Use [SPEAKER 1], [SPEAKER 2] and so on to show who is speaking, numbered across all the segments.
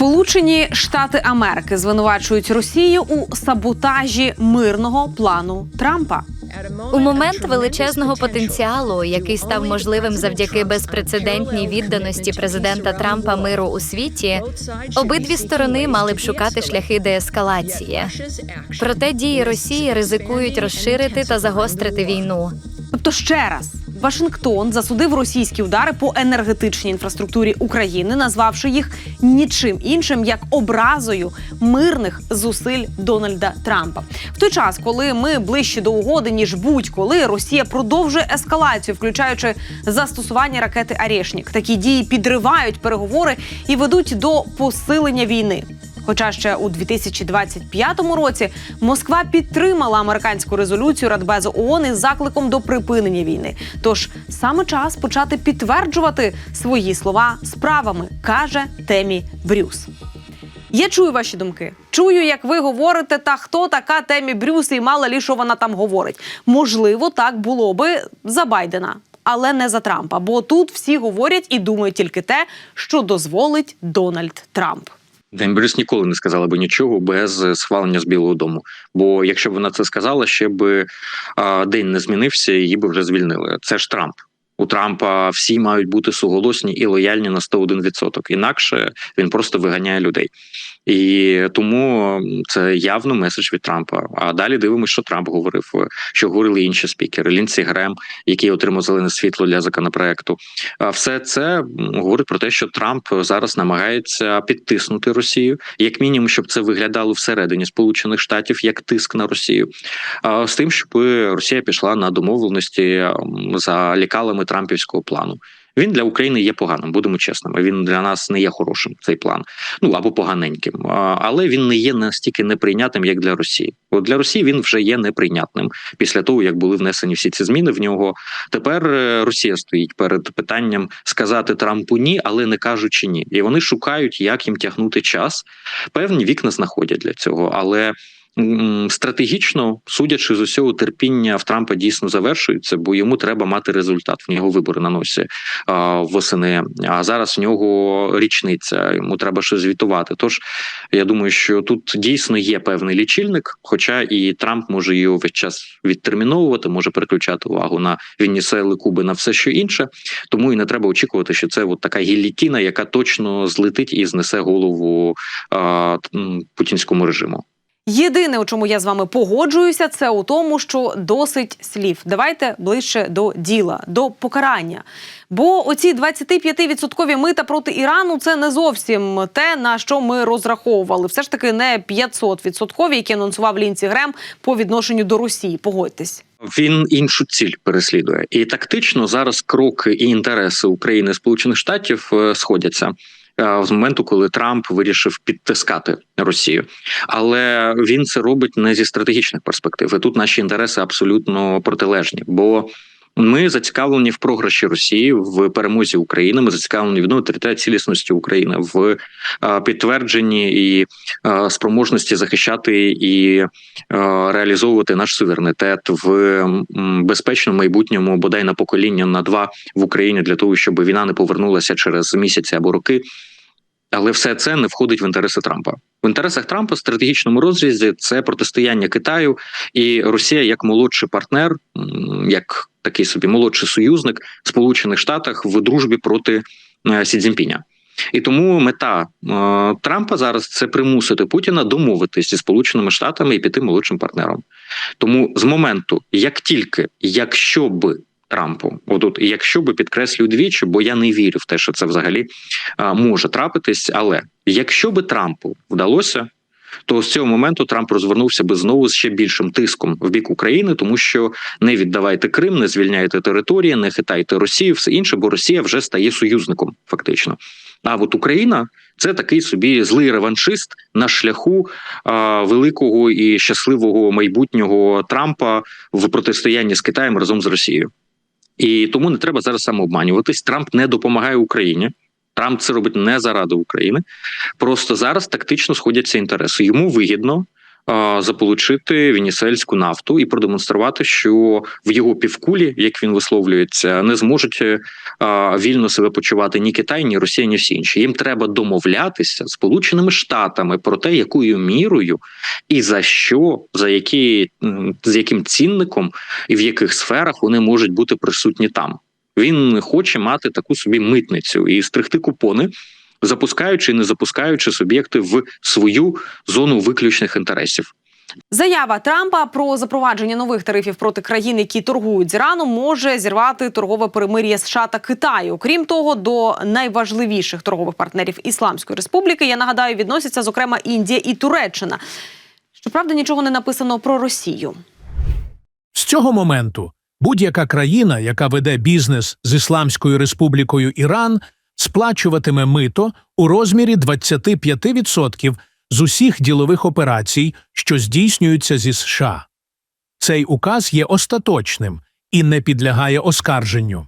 [SPEAKER 1] Сполучені Штати Америки звинувачують Росію у саботажі мирного плану Трампа.
[SPEAKER 2] У момент величезного потенціалу, який став можливим завдяки безпрецедентній відданості президента Трампа миру у світі, обидві сторони мали б шукати шляхи деескалації. Проте дії Росії ризикують розширити та загострити війну.
[SPEAKER 1] Тобто, ще раз, Вашингтон засудив російські удари по енергетичній інфраструктурі України, назвавши їх нічим іншим як образою мирних зусиль Дональда Трампа. В той час, коли ми ближче до угоди ніж будь-коли, Росія продовжує ескалацію, включаючи застосування ракети Арєшнік. Такі дії підривають переговори і ведуть до посилення війни. Хоча ще у 2025 році Москва підтримала американську резолюцію Радбезу ООН із закликом до припинення війни. Тож саме час почати підтверджувати свої слова справами, каже Темі Брюс. Я чую ваші думки. Чую, як ви говорите, та хто така Темі Брюс і мало лі, що вона там говорить. Можливо, так було би за Байдена, але не за Трампа. Бо тут всі говорять і думають тільки те, що дозволить Дональд Трамп.
[SPEAKER 3] Ден Брюс ніколи не сказала би нічого без схвалення з Білого Дому. Бо якщо б вона це сказала, ще би день не змінився, її би вже звільнили. Це ж Трамп. У Трампа всі мають бути суголосні і лояльні на 101%. Інакше він просто виганяє людей. І тому це явно меседж від Трампа. А далі дивимося, що Трамп говорив, що говорили інші спікери. Лінсі Грем, який отримав зелене світло для законопроекту. Все це говорить про те, що Трамп зараз намагається підтиснути Росію, як мінімум, щоб це виглядало всередині Сполучених Штатів як тиск на Росію, а з тим, щоб Росія пішла на домовленості за лікалами Трампівського плану. Він для України є поганим, будемо чесними. Він для нас не є хорошим цей план, ну або поганеньким, але він не є настільки неприйнятним, як для Росії. От для Росії він вже є неприйнятним після того, як були внесені всі ці зміни в нього. Тепер Росія стоїть перед питанням сказати Трампу ні, але не кажучи ні. І вони шукають, як їм тягнути час. Певні вікна знаходять для цього, але. Стратегічно, судячи з усього, терпіння в Трампа дійсно завершується, бо йому треба мати результат. В нього вибори на носі восени. А зараз в нього річниця. Йому треба щось звітувати. Тож я думаю, що тут дійсно є певний лічильник, хоча і Трамп може його весь час відтерміновувати, може переключати увагу на Венесуели, Куби на все що інше. Тому і не треба очікувати, що це от така гіллітіна, яка точно злетить і знесе голову а, путінському режиму.
[SPEAKER 1] Єдине, у чому я з вами погоджуюся, це у тому, що досить слів. Давайте ближче до діла, до покарання. Бо оці 25% мита проти Ірану це не зовсім те, на що ми розраховували. Все ж таки не 500%, які анонсував Лінці Грем по відношенню до Росії. Погодьтесь.
[SPEAKER 3] Він іншу ціль переслідує, і тактично зараз кроки і інтереси України і Сполучених Штатів сходяться з моменту, коли Трамп вирішив підтискати Росію, але він це робить не зі стратегічних перспектив. І Тут наші інтереси абсолютно протилежні, бо ми зацікавлені в програші Росії в перемозі України. Ми зацікавлені в ну, цілісності України в підтвердженні і спроможності захищати і реалізовувати наш суверенітет в безпечному майбутньому, бодай на покоління на два в Україні для того, щоб війна не повернулася через місяці або роки. Але все це не входить в інтереси Трампа. В інтересах Трампа в стратегічному розрізі це протистояння Китаю і Росія як молодший партнер, як такий собі молодший союзник в Сполучених Штатах в дружбі проти Сі Цзіньпіня. І тому мета е, Трампа зараз це примусити Путіна домовитися зі Сполученими Штатами і піти молодшим партнером. Тому з моменту, як тільки якщо б Трампу, отут, якщо би підкреслюю двічі, бо я не вірю в те, що це взагалі може трапитись. Але якщо би Трампу вдалося, то з цього моменту Трамп розвернувся би знову з ще більшим тиском в бік України, тому що не віддавайте Крим, не звільняйте території, не хитайте Росію, все інше, бо Росія вже стає союзником, фактично. А от Україна це такий собі злий реваншист на шляху а, великого і щасливого майбутнього Трампа в протистоянні з Китаєм разом з Росією. І тому не треба зараз самообманюватись. Трамп не допомагає Україні. Трамп це робить не заради України. Просто зараз тактично сходяться інтереси. Йому вигідно заполучити венесуельську нафту і продемонструвати, що в його півкулі, як він висловлюється, не зможуть е, вільно себе почувати ні Китай, ні Росія, ні всі інші. Їм треба домовлятися з Сполученими Штатами про те, якою мірою і за що, за які з яким цінником і в яких сферах вони можуть бути присутні там. Він хоче мати таку собі митницю і стригти купони, запускаючи і не запускаючи суб'єкти в свою зону виключних інтересів.
[SPEAKER 1] Заява Трампа про запровадження нових тарифів проти країн, які торгують з Іраном, може зірвати торгове перемир'я США та Китаю. Крім того, до найважливіших торгових партнерів Ісламської Республіки я нагадаю відносяться зокрема Індія і Туреччина. Щоправда, нічого не написано про Росію.
[SPEAKER 4] З цього моменту будь-яка країна, яка веде бізнес з Ісламською Республікою Іран, сплачуватиме мито у розмірі 25% з усіх ділових операцій, що здійснюються зі США. Цей указ є остаточним і не підлягає оскарженню.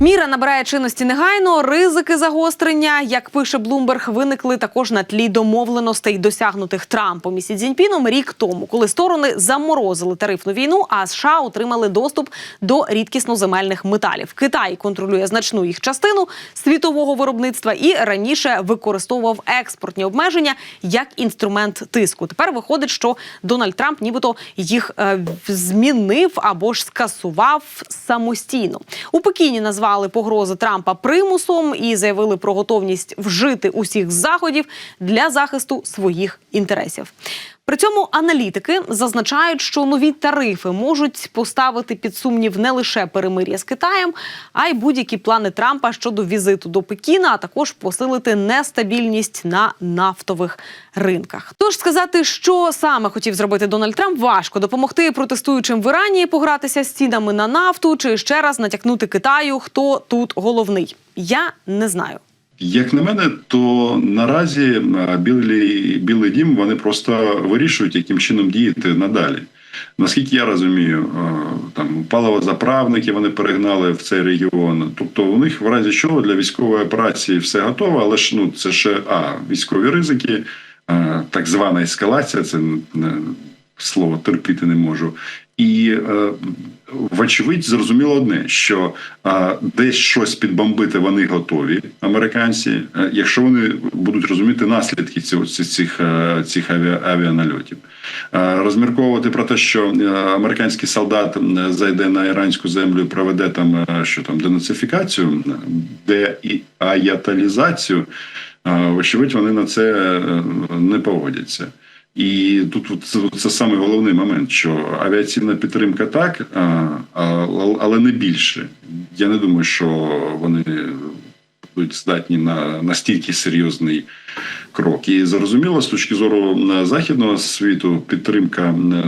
[SPEAKER 1] Міра набирає чинності негайно. Ризики загострення, як пише Блумберг, виникли також на тлі домовленостей, досягнутих Трампом і Сі Цзіньпіном рік тому, коли сторони заморозили тарифну війну, а США отримали доступ до рідкісноземельних металів. Китай контролює значну їх частину світового виробництва і раніше використовував експортні обмеження як інструмент тиску. Тепер виходить, що Дональд Трамп нібито їх е, змінив або ж скасував самостійно. У Пекіні назвали погрози Трампа примусом і заявили про готовність вжити усіх заходів для захисту своїх інтересів. При цьому аналітики зазначають, що нові тарифи можуть поставити під сумнів не лише перемир'я з Китаєм, а й будь-які плани Трампа щодо візиту до Пекіна, а також посилити нестабільність на нафтових ринках. Тож сказати, що саме хотів зробити Дональд Трамп, важко допомогти протестуючим в Ірані погратися з цінами на нафту чи ще раз натякнути Китаю, хто тут головний. Я не знаю.
[SPEAKER 5] Як на мене, то наразі е, білий, білий дім вони просто вирішують, яким чином діяти надалі. Наскільки я розумію, е, там паливозаправники вони перегнали в цей регіон. Тобто, у них в разі чого для військової операції все готово, але ж ну це ще а військові ризики, е, так звана ескалація. Це не слово терпіти не можу. І е, вочевидь зрозуміло одне, що е, десь щось підбомбити вони готові, американці, е, якщо вони будуть розуміти наслідки цих, цих авіа, авіанальотів. Розмірковувати про те, що американський солдат зайде на іранську землю, і проведе там що там денацифікацію, деаяталізацію, е, вочевидь, вони на це не погодяться. І тут це, це головний момент, що авіаційна підтримка так, але не більше. Я не думаю, що вони будуть здатні на настільки серйозний крок. І зрозуміло, з точки зору західного світу, підтримка е,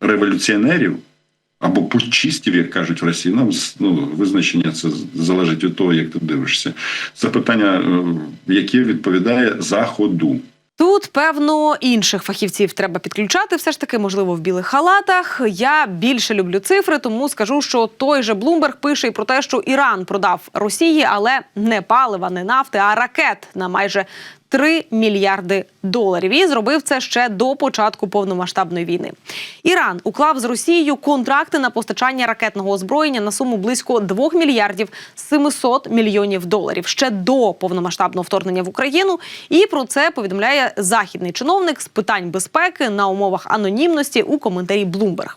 [SPEAKER 5] революціонерів. Або путчистів, як кажуть в Росії, нам ну, визначення це залежить від того, як ти дивишся. Це питання, е, яке відповідає заходу.
[SPEAKER 1] Тут певно інших фахівців треба підключати. Все ж таки, можливо, в білих халатах. Я більше люблю цифри, тому скажу, що той же Блумберг пише і про те, що Іран продав Росії, але не палива, не нафти, а ракет на майже 3 мільярди доларів. І зробив це ще до початку повномасштабної війни. Іран уклав з Росією контракти на постачання ракетного озброєння на суму близько 2 мільярдів 700 мільйонів доларів ще до повномасштабного вторгнення в Україну. І про це повідомляє західний чиновник з питань безпеки на умовах анонімності у коментарі Bloomberg.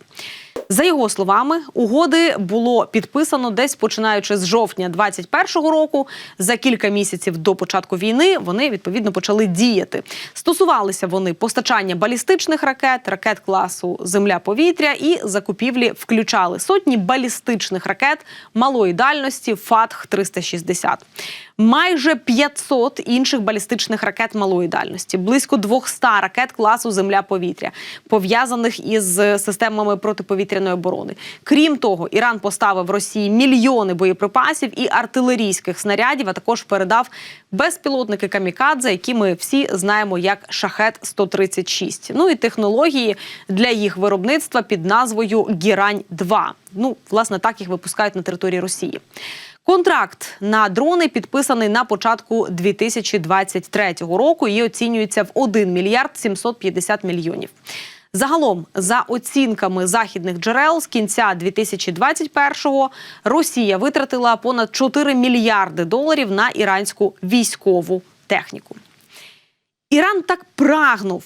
[SPEAKER 1] За його словами, угоди було підписано десь починаючи з жовтня 2021 року. За кілька місяців до початку війни вони відповідно почали діяти. Стосувалися вони постачання балістичних ракет, ракет класу Земля-повітря і закупівлі включали сотні балістичних ракет малої дальності ФАТХ 360 майже 500 інших балістичних ракет малої дальності, близько 200 ракет класу Земля-повітря, пов'язаних із системами протиповітряної оборони. Крім того, Іран поставив Росії мільйони боєприпасів і артилерійських снарядів, а також передав безпілотники камікадзе, які ми всі знаємо як шахет 136 Ну і технології для їх виробництва під назвою Гірань 2 Ну, власне, так їх випускають на території Росії. Контракт на дрони підписаний на початку 2023 року і оцінюється в 1 мільярд 750 мільйонів. Загалом, за оцінками західних джерел, з кінця 2021-го Росія витратила понад 4 мільярди доларів на іранську військову техніку. Іран так прагнув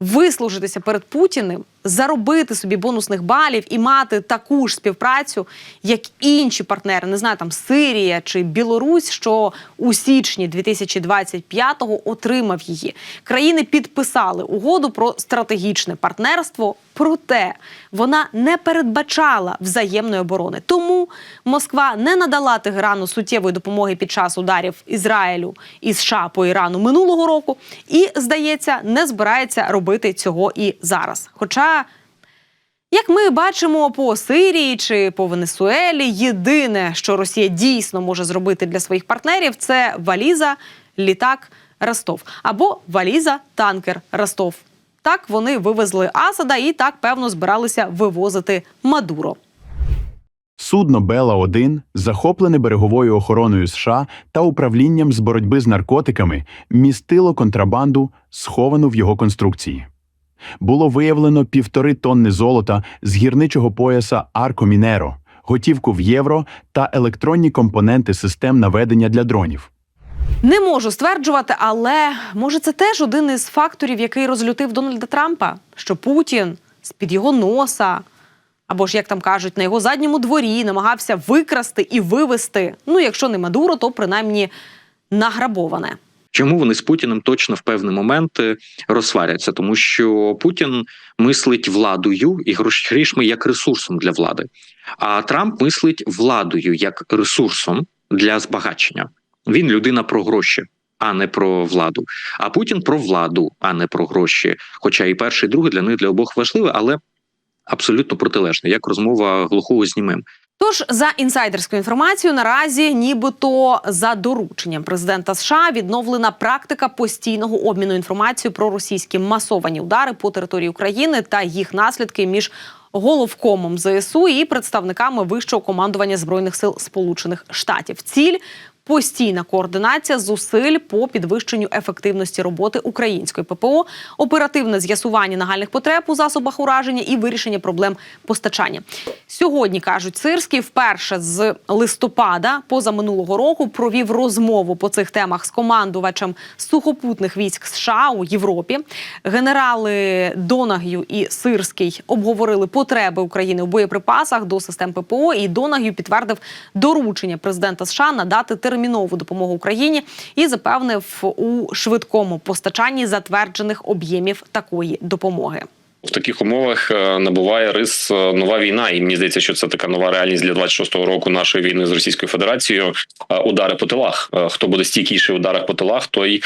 [SPEAKER 1] вислужитися перед Путіним, заробити собі бонусних балів і мати таку ж співпрацю, як інші партнери, не знаю, там Сирія чи Білорусь, що у січні 2025-го отримав її. Країни підписали угоду про стратегічне партнерство. Проте вона не передбачала взаємної оборони. Тому Москва не надала Тегерану суттєвої допомоги під час ударів Ізраїлю і США по Ірану минулого року, і здається, не збирається робити цього і зараз. Хоча як ми бачимо по Сирії чи по Венесуелі, єдине, що Росія дійсно може зробити для своїх партнерів, це валіза, літак Ростов або валіза, танкер Ростов. Так вони вивезли Асада і так певно збиралися вивозити Мадуро.
[SPEAKER 6] Судно Бела 1 захоплене береговою охороною США та управлінням з боротьби з наркотиками, містило контрабанду, сховану в його конструкції. Було виявлено півтори тонни золота з гірничого пояса Арко Мінеро, готівку в євро та електронні компоненти систем наведення для дронів.
[SPEAKER 1] Не можу стверджувати, але може це теж один із факторів, який розлютив Дональда Трампа, що Путін з під його носа, або ж як там кажуть, на його задньому дворі намагався викрасти і вивести. Ну, якщо не Мадуро, то принаймні награбоване.
[SPEAKER 3] Чому вони з Путіним точно в певний момент е, розсваряться? Тому що Путін мислить владою і грішми як ресурсом для влади, а Трамп мислить владою як ресурсом для збагачення. Він людина про гроші. А не про владу. А Путін про владу, а не про гроші. Хоча і перший, і другий для них для обох важливі, але абсолютно протилежно, як розмова глухого з німим.
[SPEAKER 1] Тож за інсайдерською інформацією, наразі, нібито за дорученням президента США відновлена практика постійного обміну інформацією про російські масовані удари по території України та їх наслідки між головкомом ЗСУ і представниками вищого командування збройних сил Сполучених Штатів. Ціль Постійна координація зусиль по підвищенню ефективності роботи української ППО, оперативне з'ясування нагальних потреб у засобах ураження і вирішення проблем постачання. Сьогодні кажуть, Сирський вперше з листопада позаминулого року провів розмову по цих темах з командувачем сухопутних військ США у Європі. Генерали Донаг'ю і Сирський обговорили потреби України у боєприпасах до систем ППО. І Донаг'ю підтвердив доручення президента США надати термінову допомогу Україні і запевнив у швидкому постачанні затверджених об'ємів такої допомоги.
[SPEAKER 7] В таких умовах е, набуває рис е, нова війна, і мені здається, що це така нова реальність для 26-го року нашої війни з Російською Федерацією. Е, Удари по тилах. Хто буде стійкіший в ударах по тилах, той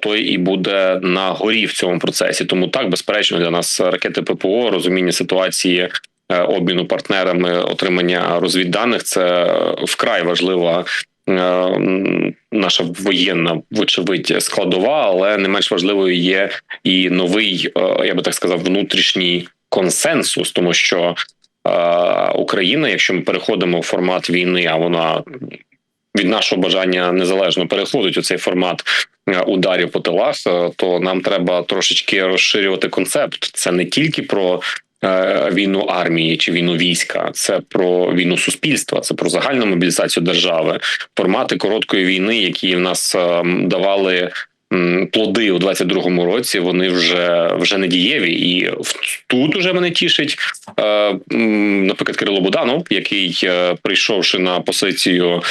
[SPEAKER 7] той і буде на горі в цьому процесі. Тому так безперечно для нас ракети ППО, розуміння ситуації. Обміну партнерами, отримання розвідданих це вкрай важлива наша воєнна, вочевидь, складова, але не менш важливою є і новий, е, я би так сказав, внутрішній консенсус, тому що е, Україна, якщо ми переходимо в формат війни, а вона від нашого бажання незалежно переходить у цей формат е, ударів по тилах, е, то нам треба трошечки розширювати концепт. Це не тільки про. Е, Війну армії чи війну війська, це про війну суспільства, це про загальну мобілізацію держави, формати короткої війни, які в нас е, давали плоди у 22-му році, вони вже вже не дієві, і тут уже мене тішить, е, наприклад, Кирило Буданов, який прийшовши на позицію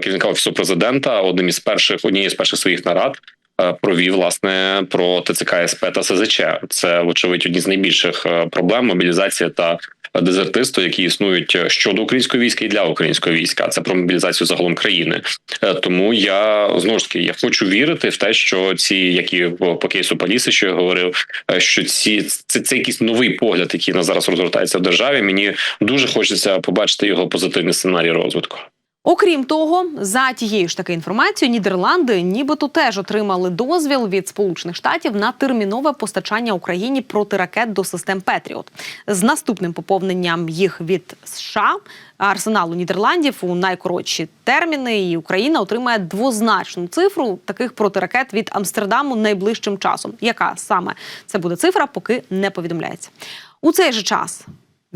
[SPEAKER 7] керівника офісу президента, одним із перших однією з перших своїх нарад. Е, Провів власне про ТЦК СП та СЗЧ. Це вочевидь одні з найбільших е, проблем мобілізація та дезертирство, які існують щодо українського війська і для українського війська. Це про мобілізацію загалом країни. Е, Тому я знову ж таки я хочу вірити в те, що ці, які по кейсу Паліси, що я говорив, що ці це, це якийсь новий погляд, який на зараз розгортається в державі. Мені дуже хочеться побачити його позитивний сценарій розвитку.
[SPEAKER 1] Окрім того, за тією ж таки інформацією, Нідерланди нібито теж отримали дозвіл від Сполучених Штатів на термінове постачання Україні протиракет до систем Петріот з наступним поповненням їх від США. Арсеналу Нідерландів у найкоротші терміни, і Україна отримає двозначну цифру таких протиракет від Амстердаму найближчим часом. Яка саме це буде цифра, поки не повідомляється у цей же час.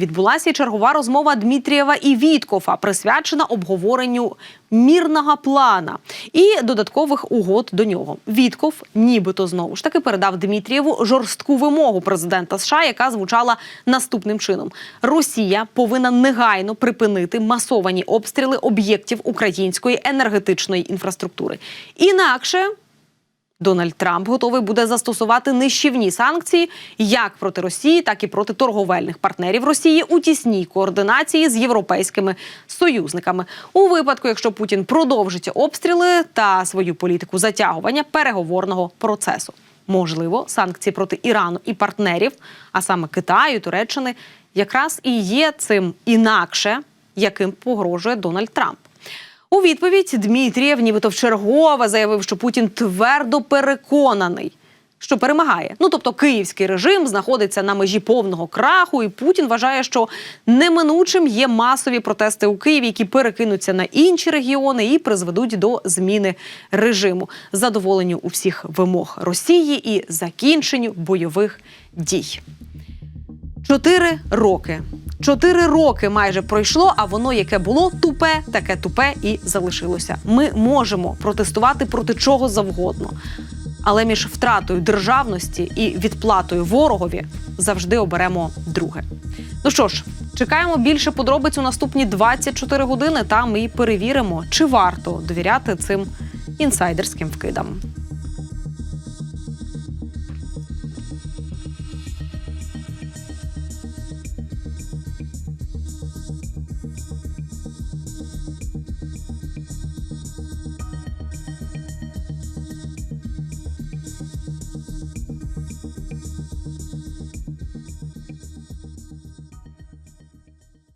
[SPEAKER 1] Відбулася чергова розмова Дмитрієва і Віткофа, присвячена обговоренню мірного плана і додаткових угод до нього. Вітков, нібито знову ж таки, передав Дмитрієву жорстку вимогу президента США, яка звучала наступним чином: Росія повинна негайно припинити масовані обстріли об'єктів української енергетичної інфраструктури. Інакше Дональд Трамп готовий буде застосувати нищівні санкції як проти Росії, так і проти торговельних партнерів Росії у тісній координації з європейськими союзниками. У випадку, якщо Путін продовжить обстріли та свою політику затягування переговорного процесу. Можливо, санкції проти Ірану і партнерів, а саме Китаю, Туреччини, якраз і є цим інакше, яким погрожує Дональд Трамп. У відповідь Дмитрієв нібито вчергове заявив, що Путін твердо переконаний, що перемагає. Ну тобто київський режим знаходиться на межі повного краху, і Путін вважає, що неминучим є масові протести у Києві, які перекинуться на інші регіони і призведуть до зміни режиму, задоволенню у всіх вимог Росії і закінченню бойових дій. Чотири роки. Чотири роки майже пройшло, а воно яке було тупе, таке тупе і залишилося. Ми можемо протестувати проти чого завгодно. Але між втратою державності і відплатою ворогові завжди оберемо друге. Ну що ж, чекаємо більше подробиць у наступні 24 години. Там і перевіримо, чи варто довіряти цим інсайдерським вкидам.